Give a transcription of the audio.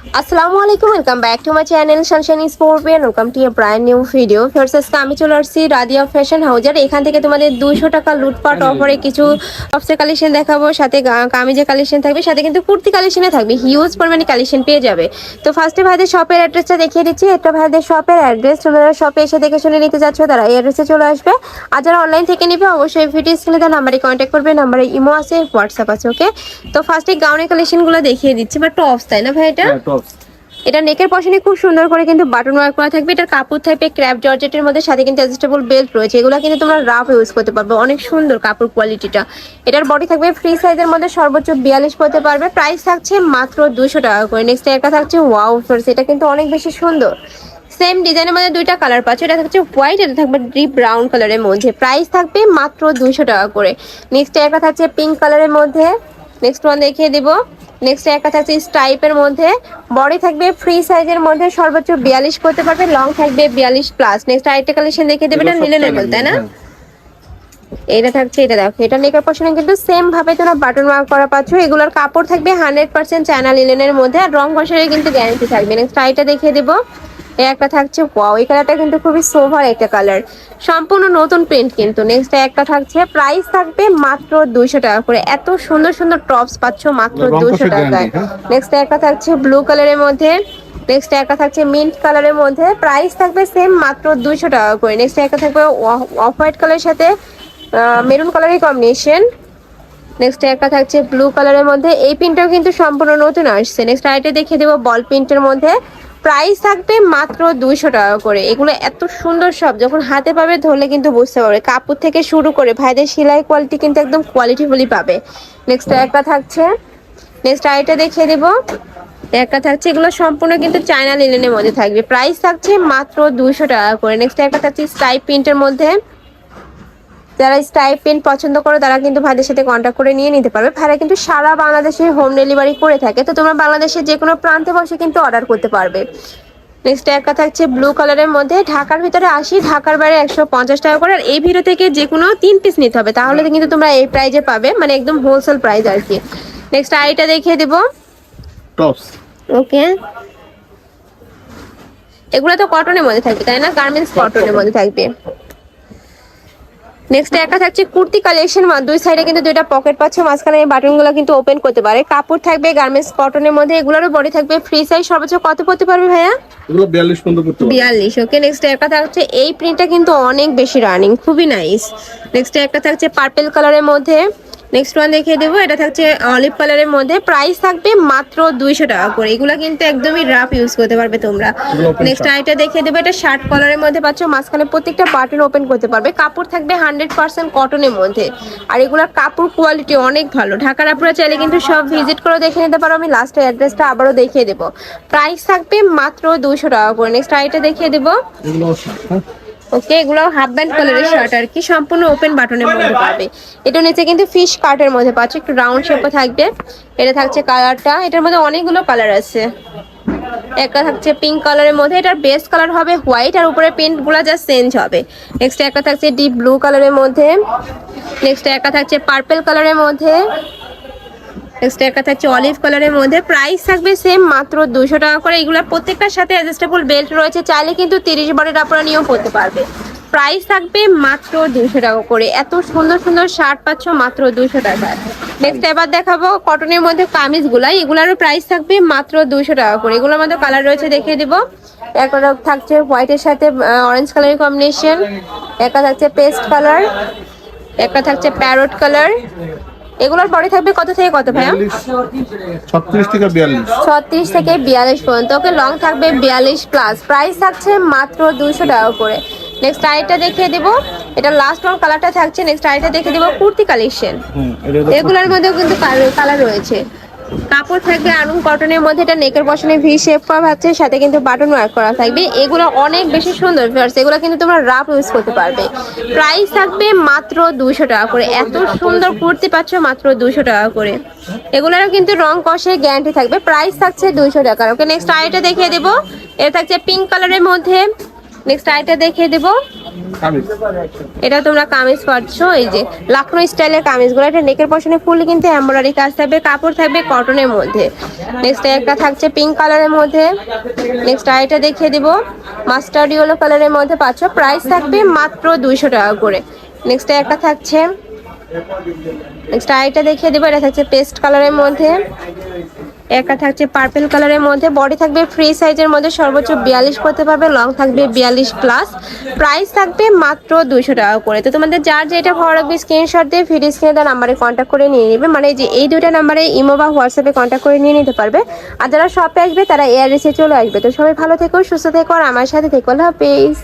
আসসালামু আলাইকুম welcome back to my channel sunshine স্পোর্টবিয়ান welcome to a brand new video first আজকে আমি চলে আসছি রাদিয়া ফ্যাশন হাউজার এখান থেকে তোমাদের দুশো টাকা লুটপাট অফারে কিছু টপসের কালেকশন দেখাবো সাথে কামিজের কালেকশন থাকবে সাথে কিন্তু কুর্তি কালেকশনে থাকবে। হিউজ পরিমাণে কালেকশন পেয়ে যাবে। তো ফার্স্টে ভাইদের শপের অ্যাড্রেসটা দেখিয়ে দিচ্ছি। এটা ভাইদের শপের অ্যাড্রেস তোমরা শপে এসে দেখে শুনে নিতে যাচ্ছ তারা এই অ্যাড্রেসে চলে আসবে। আর যারা অনলাইন থেকে নেবে অবশ্যই ভিডিও স্ক্রিনে তার নাম্বারে কন্ট্যাক্ট করবে নাম্বারে ইমো আছে হোয়াটসঅ্যাপ আছে ওকে তো ফার্স্টে গাউনের কালেকশনগুলো দেখিয়ে দিচ্ছি বা টপস তাই না ভাই এটা এটা নেকের পশনে খুব সুন্দর করে কিন্তু বাটন ওয়ার্ক করা থাকবে। এটার কাপড় থাকবে ক্র্যাপ জর্জেটের মধ্যে, সাথে কিন্তু অ্যাডজাস্টেবল বেল্ট রয়েছে। এগুলো কিন্তু তোমরা রাফ ইউজ করতে পারবে। অনেক সুন্দর কাপড় কোয়ালিটিটা এটার বডি থাকবে ফ্রি সাইজের মধ্যে সর্বোচ্চ বিয়াল্লিশ করতে পারবে। প্রাইস থাকছে মাত্র দুশো টাকা করে। নেক্সট একটা থাকছে ওয়াও ফ্লোর্স এটা কিন্তু অনেক বেশি সুন্দর। সেম ডিজাইনের মধ্যে দুইটা কালার পাচ্ছ। এটা থাকছে হোয়াইট এটা থাকবে ডিপ ব্রাউন কালারের মধ্যে। প্রাইস থাকবে মাত্র দুইশো টাকা করে। নেক্সট একটা থাকছে পিঙ্ক কালারের মধ্যে। নেক্সট ওয়ান দেখিয়ে দিব। নেক্সট একটা থাকছে স্টাইপের মধ্যে। বডি থাকবে ফ্রি সাইজের মধ্যে সর্বোচ্চ বিয়াল্লিশ করতে পারবে লং থাকবে বিয়াল্লিশ প্লাস নেক্সট আরেকটা কালেকশন দেখিয়ে দেবে এটা নিলেন তাই না? এটা থাকছে এটা দেখো এটা নেকার পশনে কিন্তু সেম ভাবে তোমরা বাটন ওয়ার্ক করা পাচ্ছ। এগুলোর কাপড় থাকবে হান্ড্রেড পার্সেন্ট চায়না লিলেনের মধ্যে আর রং ঘষারের কিন্তু গ্যারান্টি থাকবে। নেক্সট আইটা দেখিয়ে দেবো। এই একটা থাকছে ওয়াও এই কালারটা কিন্তু খুবই সোভার একটা কালার সম্পূর্ণ নতুন প্রিন্ট কিন্তু। নেক্সট একটা থাকছে প্রাইস থাকবে মাত্র দুইশো টাকা করে। এত সুন্দর সুন্দর টপস পাচ্ছ মাত্র দুইশো টাকায়। হ্যাঁ? নেক্সট একটা থাকছে ব্লু কালারের মধ্যে। নেক্সট একটা থাকছে মিন্ট কালারের মধ্যে। প্রাইস থাকবে সেম মাত্র দুইশো টাকা করে। নেক্সট একটা থাকবে অফ হোয়াইট কালারের সাথে মেরুন কালারের কম্বিনেশন নেক্সট একটা থাকছে ব্লু কালারের মধ্যে। এই প্রিন্টটাও কিন্তু সম্পূর্ণ নতুন আসছে। নেক্সট আইটে দেখিয়ে দেবো বল প্রিন্টের মধ্যে। প্রাইস থাকবে মাত্র দুইশো টাকা করে। এগুলো এত সুন্দর সব, যখন হাতে পাবে ধরলে কিন্তু বুঝতে পারবে। কাপড় থেকে শুরু করে ভাইদের সেলাই কোয়ালিটি কিন্তু একদম কোয়ালিটিফুলি পাবে। নেক্সট একটা থাকছে। নেক্সট আইটা দেখিয়ে দেবো। একটা থাকছে, এগুলো সম্পূর্ণ কিন্তু চায়না লিনেনের মধ্যে থাকবে। প্রাইস থাকছে মাত্র দুইশো টাকা করে। নেক্সট একটা থাকছে স্টাইপ প্রিন্টের মধ্যে। যারা স্টাইপ পেন্ট পছন্দ করো তারা কিন্তু ভাইদের সাথে কন্ট্যাক্ট করে নিয়ে নিতে পারবে। ভাইরা কিন্তু সারা বাংলাদেশে হোম ডেলিভারি করে থাকে। তো তোমরা বাংলাদেশের যে কোনো প্রান্তে বসে কিন্তু অর্ডার করতে পারবে। নেক্সট একটা থাকছে ব্লু কালারের মধ্যে। ঢাকার ভিতরে আসি। ঢাকার বাইরে একশো পঞ্চাশ টাকা করে। আর এই ভিডিও থেকে যে কোনো তিন পিস নিতে হবে। তাহলে কিন্তু তোমরা এই প্রাইজে পাবে। মানে একদম হোলসেল প্রাইস আর কি। নেক্সট আইটা দেখিয়ে দেবো। টপস ওকে এগুলো তো কটনের মধ্যে থাকবে তাই না? গার্মেন্টস কটনের মধ্যে থাকবে। নেক্সট একটা থাকছে কুর্তি কালেকশন দুই সাইডে কিন্তু দুইটা পকেট পাচ্ছে মাঝখানে এই বাটনগুলো কিন্তু ওপেন করতে পারে। কাপড় থাকবে গার্মেন্টস কটনের মধ্যে এগুলোরও বডি থাকবে ফ্রি সাইজ সর্বোচ্চ কত পড়তে পারবে ভাইয়া? এগুলো বিয়াল্লিশ পর্যন্ত পড়তে পারবে। বিয়াল্লিশ ওকে নেক্সট একটা থাকছে এই প্রিন্টটা কিন্তু অনেক বেশি রানিং খুবই নাইস নেক্সট একটা থাকছে পার্পেল কালারের মধ্যে নেক্সট ওয়ান দেখিয়ে দেবো। এটা থাকছে অলিভ কালারের মধ্যে। প্রাইস থাকবে মাত্র দুইশো টাকা করে। এগুলো কিন্তু একদমই রাফ ইউজ করতে পারবে তোমরা। নেক্সট আইটা দেখিয়ে দেবো। এটা শার্ট কালারের মধ্যে পাচ্ছ। মাঝখানে প্রত্যেকটা বাটন ওপেন করতে পারবে। কাপড় থাকবে হান্ড্রেড পার্সেন্ট কটনের মধ্যে। আর এগুলোর কাপড় কোয়ালিটি অনেক ভালো। ঢাকার আপনারা চাইলে কিন্তু সব ভিজিট করে দেখে নিতে পারো। আমি লাস্টের অ্যাড্রেসটা আবারও দেখিয়ে দেবো। প্রাইস থাকবে মাত্র দুইশো টাকা করে। নেক্সট আইটা দেখিয়ে দেবো। ওকে, এগুলো হাফ ব্যান্ড কালারের শার্ট আর কি, সম্পূর্ণ ওপেন বাটনের মধ্যে পাবে। এটা নিচে কিন্তু ফিশ কাটের মধ্যে পাচ্ছে, একটু রাউন্ড শেপও থাকবে। এটা থাকছে কালারটা এটার মধ্যে অনেকগুলো কালার আছে। একটা থাকছে পিঙ্ক কালারের মধ্যে, এটার বেস কালার হবে হোয়াইট আর উপরে প্রিন্টগুলো যা চেঞ্জ হবে। নেক্সট একটা থাকছে ডিপ ব্লু কালারের মধ্যে। নেক্সট একটা থাকছে পার্পল কালারের মধ্যে। নেক্সট একটা থাকছে অলিভ কালারের মধ্যে। প্রাইস থাকবে সেম মাত্র দুশো টাকা করে। এগুলোর প্রত্যেকটার সাথে অ্যাডজাস্টেবল বেল্ট রয়েছে। চাইলে কিন্তু তিরিশ বারের আপনারা নিয়েও পড়তে পারবে। প্রাইস থাকবে মাত্র দুশো টাকা করে। এত সুন্দর সুন্দর শার্ট পাচ্ছ মাত্র দুশো টাকায় নেক্সট এবার দেখাবো কটনের মধ্যে কামিজগুলা এগুলারও প্রাইস থাকবে মাত্র দুশো টাকা করে। এগুলোর মধ্যে কালার রয়েছে দেখিয়ে দিব। একটা থাকছে হোয়াইটের সাথে অরেঞ্জ কালারের কম্বিনেশন একটা থাকছে পেস্ট কালার একটা থাকছে প্যারট কালার এগুলোর পরে থাকবে কত থেকে কত ভাইয়া? ছত্রিশ থেকে বিয়াল্লিশ। ছত্রিশ থেকে বিয়াল্লিশ পর্যন্ত। ওকে লং থাকবে বিয়াল্লিশ প্লাস প্রাইস থাকছে মাত্র দুইশো টাকা করে। নেক্সট আইটা দেখিয়ে দেব। এটা লাস্ট ওয়ান কালারটা থাকছে। নেক্সট আইটা দেখিয়ে দেব কুর্তি কালেকশন হুম এগুলোর মধ্যেও কিন্তু কালার রয়েছে। কাপড় থাকবে আনুন কটনের মধ্যে এটা নেকের পশনে ভি শেপ করা থাকছে, সাথে কিন্তু বাটন ওয়ার্ক করা থাকবে। এগুলো অনেক বেশি সুন্দর ফিয়ার্স এগুলো কিন্তু তোমরা রাফ ইউজ করতে পারবে। প্রাইস থাকবে মাত্র দুশো টাকা করে। এত সুন্দর কুর্তি পাচ্ছ মাত্র দুশো টাকা করে। এগুলোরও কিন্তু রং কষে গ্যারান্টি থাকবে। প্রাইস থাকছে দুশো টাকা। ওকে নেক্সট আইটা দেখিয়ে দেবো। এটা থাকছে পিঙ্ক কালারের মধ্যে। নেক্সট আইটা দেখিয়ে দেবো। এটা তোমরা কামিজ পাচ্ছ এই যে লাখনো স্টাইলের কামিজগুলো। এটা নেকের পশনে ফুল কিন্তু এমব্রয়ডারি কাজ থাকবে, কাপড় থাকবে কটনের মধ্যে। নেক্সট একটা থাকছে পিঙ্ক কালারের মধ্যে। নেক্সট আইটা দেখিয়ে দিব মাস্টার্ড ইয়েলো কালারের মধ্যে পাচ্ছ। প্রাইস থাকবে মাত্র দুইশো টাকা করে। নেক্সট একটা থাকছে নেক্সট আইটা দেখিয়ে দেবো, এটা থাকছে পেস্ট কালারের মধ্যে। একটা থাকছে পার্পেল কালারের মধ্যে বডি থাকবে ফ্রি সাইজের মধ্যে, সর্বোচ্চ বিয়াল্লিশ করতে পারবে লং থাকবে বিয়াল্লিশ প্লাস প্রাইস থাকবে মাত্র দুইশো টাকা করে। তো তোমাদের যার যেটা ভালো লাগবে স্ক্রিনশট দিয়ে ভিডিও স্ক্রিনে দেওয়া নাম্বারে কন্ট্যাক্ট করে নিয়ে নেবে। মানে যে এই দুইটা নাম্বারে ইমো বা হোয়াটসঅ্যাপে কন্ট্যাক্ট করে নিয়ে নিতে পারবে। আর যারা শপে আসবে, তারা এয়ার এসে চলে আসবে। তো সবাই ভালো থেকো, সুস্থ থেকো, আর আমার সাথে থেকো। আল্লাহ হাফেজ।